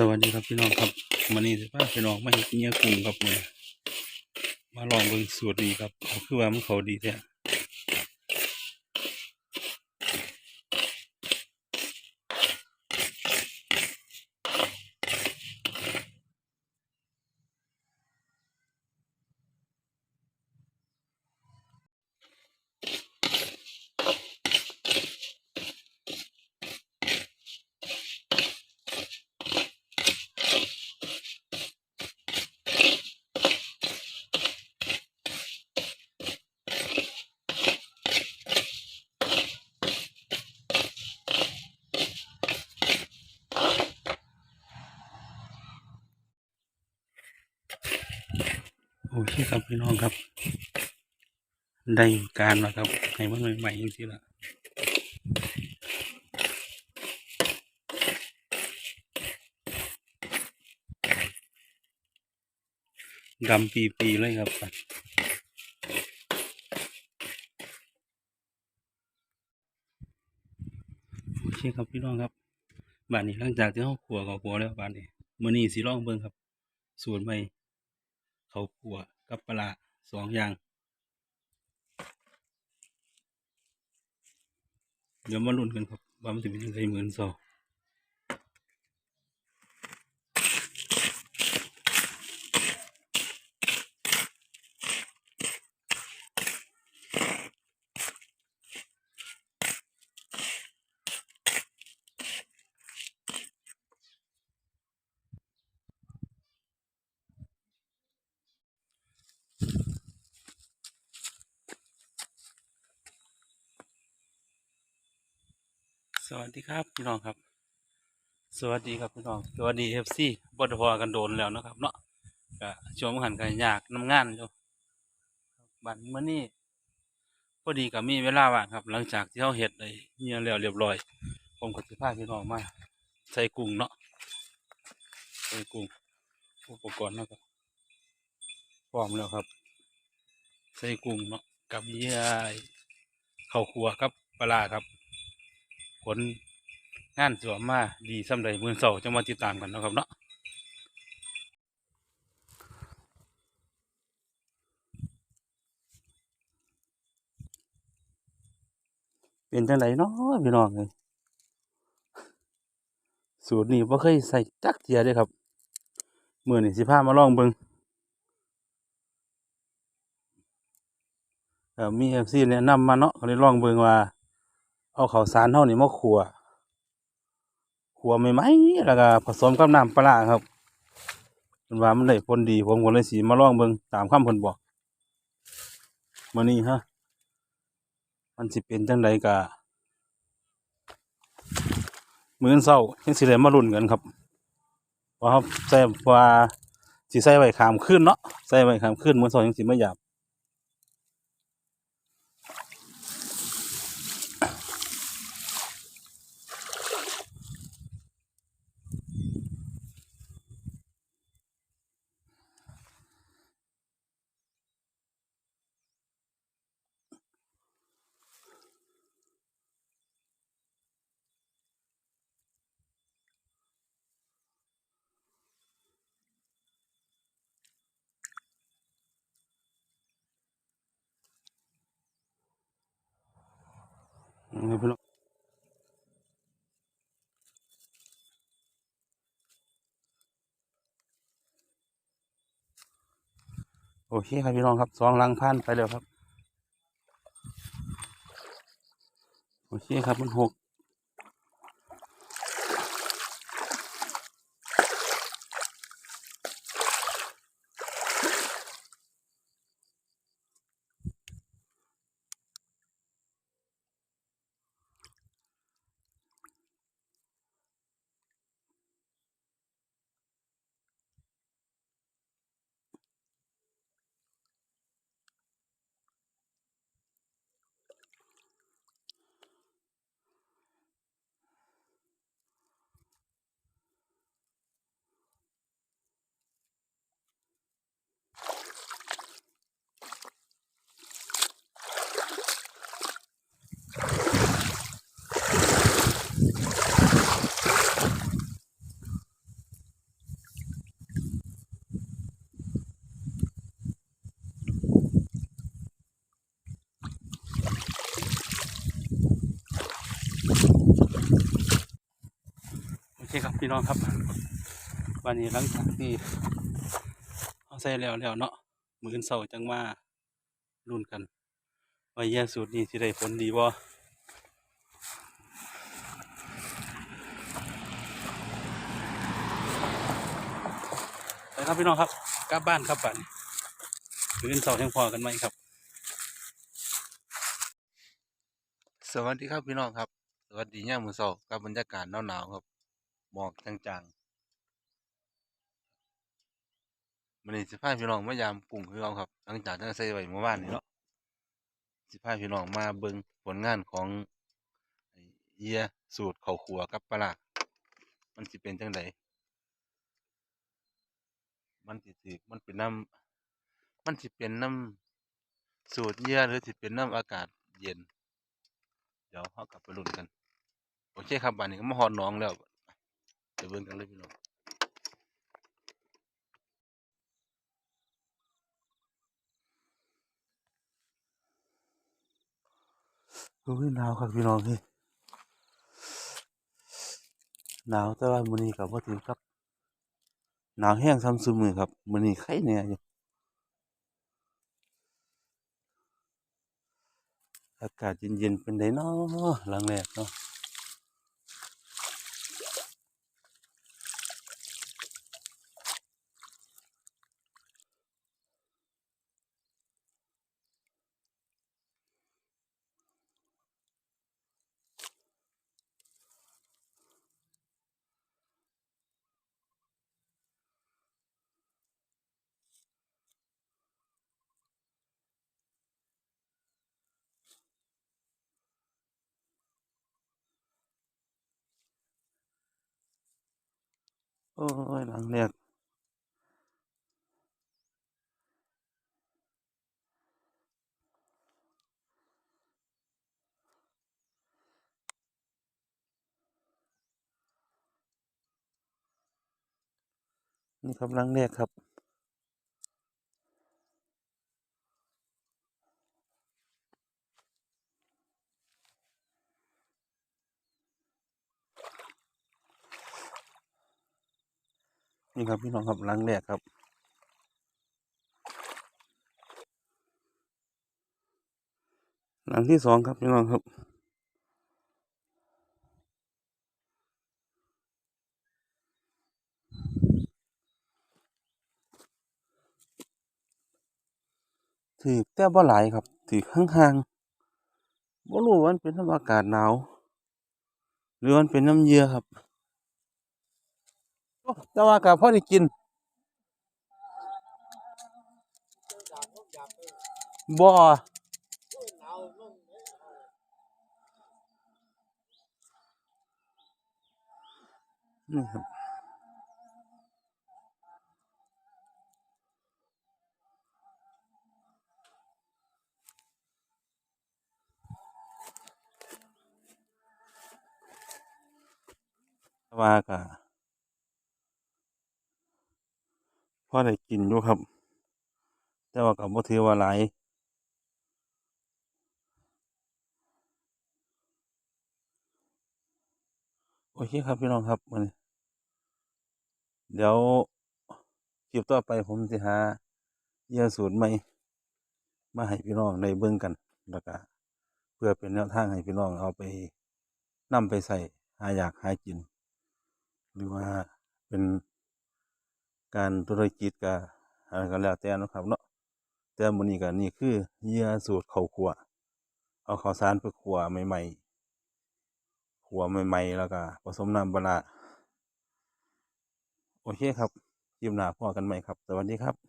สวัสดีครับพี่น้องครับมันนี้สิพาพี่น้องมาเห็ดเนื้อกุ้งครับมื้อนี้มาลองเบิ่งสูตรนี้ครับเอาคือว่ามันเขาดีแท้ โอเคครับพี่น้องครับ ได้การแล้วครับให้มันใหม่ๆจริงๆล่ะดำปีๆเลยครับโอเคครับพี่น้องครับบ้านนี้หลังจากที่เขาขัวเขาขัวแล้วบ้านนี้มื้อนี้สิลองเบิ่งครับสูตรใหม่เขาขัว กับปลาร้าสองอย่าง เดี๋ยวมาลุ้นกันครับว่ามันจะเป็นยังไงเหมือนสอง สวัสดีครับพี่น้องครับ สวัสดีครับพี่น้องสวัสดีเอฟซีบดพอกันโดนแล้วนะครับ เนาะก็ช่วงหันกันยากน้ำงานอยู่บัดมื่อนี้พอดีกับมีเวลาว่างครับ หลังจากที่เขาเห็ดได้เนี่ยแล้วเรียบร้อย ผมก็จะพาพี่น้องมาใส่กุ้งเนาะใส่กุ้งอุปกรณ์นะครับพร้อมแล้วครับ ใส่กุ้งเนาะกับเยี่ยข้าวครัวครับปลาครับ ผลงานสวมมาดีสำใดมือเสาจะมาติดตามกันนะครับเนาะเป็นจังไดเนาะพี่น้องเลยสูตรนี้บ่เคยใส่จักเทียเด้ครับมื้อนี้สิพามาลองเบิ่งเอ่อมี FC แนะนำมาเนาะก็เลยลองเบิงว่า เอาข้าวสารเฮานี่มาคั่วคั่วใหม่ๆแล้วก็ผสมกับน้ำปลาครับเพิ่นว่ามันได้ผลดี ผมก็เลยสิมาลองเบิ่งตามคำเพิ่นบอกมื้อนี้ฮะ มันสิเป็นจังไดกะมื้ออนเช้ายังสิได้มาลุ้นกันครับว่าครับใส่ว่าสิใส่ไว้ขามคืนเนาะใส่ไว้ขามคืนมื้ออนเช้ายังสิมาหยาบ นี่พี่น้องโอเคครับพี่น้องครับสองลังพันไปแล้วครับ โอเคครับมันหก พี่น้องครับวันนี้หลังจากที่เอาใส่แล้วแล้วเนาะมือนเสาร์จังมารุ่นกันว่าแย่สูตรนี้สิได้ผลดีบ่ไปครับพี่น้องครับกลับบ้านครับบ้านมือนเสาร์ยังพอกันไหมครับ สวัสดีครับพี่น้องครับสวัสดีย่ามมื้อเช้ากับบรรยากาศหนาวๆครับ หมอกจางๆมื้อนี้สิพาพี่น้องมายามกุ้งคือเราครับ หลังจากที่ใส่ไว้เมื่อวานนี้เนาะสิพาพี่น้องมาเบิ่งผลงานของเอียสูตรข้าวคั่วกับปลามันสิเป็นจังไดมันสิถือมันเป็นน้ำมันสิเป็นน้ำสูตรเอียหรือสิเป็นน้ำอากาศเย็น เดี๋ยวเรากลับไปลุ้นกัน โอเคครับบ้านนี้ก็มาฮอดน้องแล้ว เดี๋ยวเบิ่งกันเลยพี่น้องโอ้ยหนาวครับพี่น้องพี่หนาวแต่ว่ามื้อนี้ก็บ่ถึงครับหนาวแห้งซ้ำซุมือครับมื้อนี้ไข้แน่อยู่อากาศเย็นๆเป็นไดเน้อหลังแรกเนาะ โอ้ยหลังแรกนี่ครับหลังแรกครับ ครับพี่น้องครับหลังแรกครับหลังที่สองครับพี่น้องครับถือแต่บ่หลายครับถือห่างๆบ่รู้ว่ามันเป็นน้ำอากาศหนาวหรือมันเป็นน้ำเยื่อครับ แต่ว่าก็พอได้กินบ่นี่ครับว่าก็ พอได้กินอยู่ครับ แต่ว่าก็บ่ถือว่าหลายโอเคครับพี่น้องครับมื้อนี้เดี๋ยวคลิปต่อไปผมสิหาเยื่อสูตรใหม่มาให้พี่น้องได้เบิ่งกันแล้วก็เพื่อเป็นแนวทางให้พี่น้องเอาไปนำไปใส่หาอยากหากิน หรือว่าเป็น การธุรกิจก็อะไรก็แล้วแต่นะครับเนาะแต่มื้อนี้ก็นี่คือเหยื่อสูตรข้าวคั่วเอาข้าวสารไปคั่วใหม่ๆคั่วใหม่ๆแล้วก็ผสมน้ำปลาโอเคครับคลิปหน้าพบกันใหม่ครับ สวัสดีครับ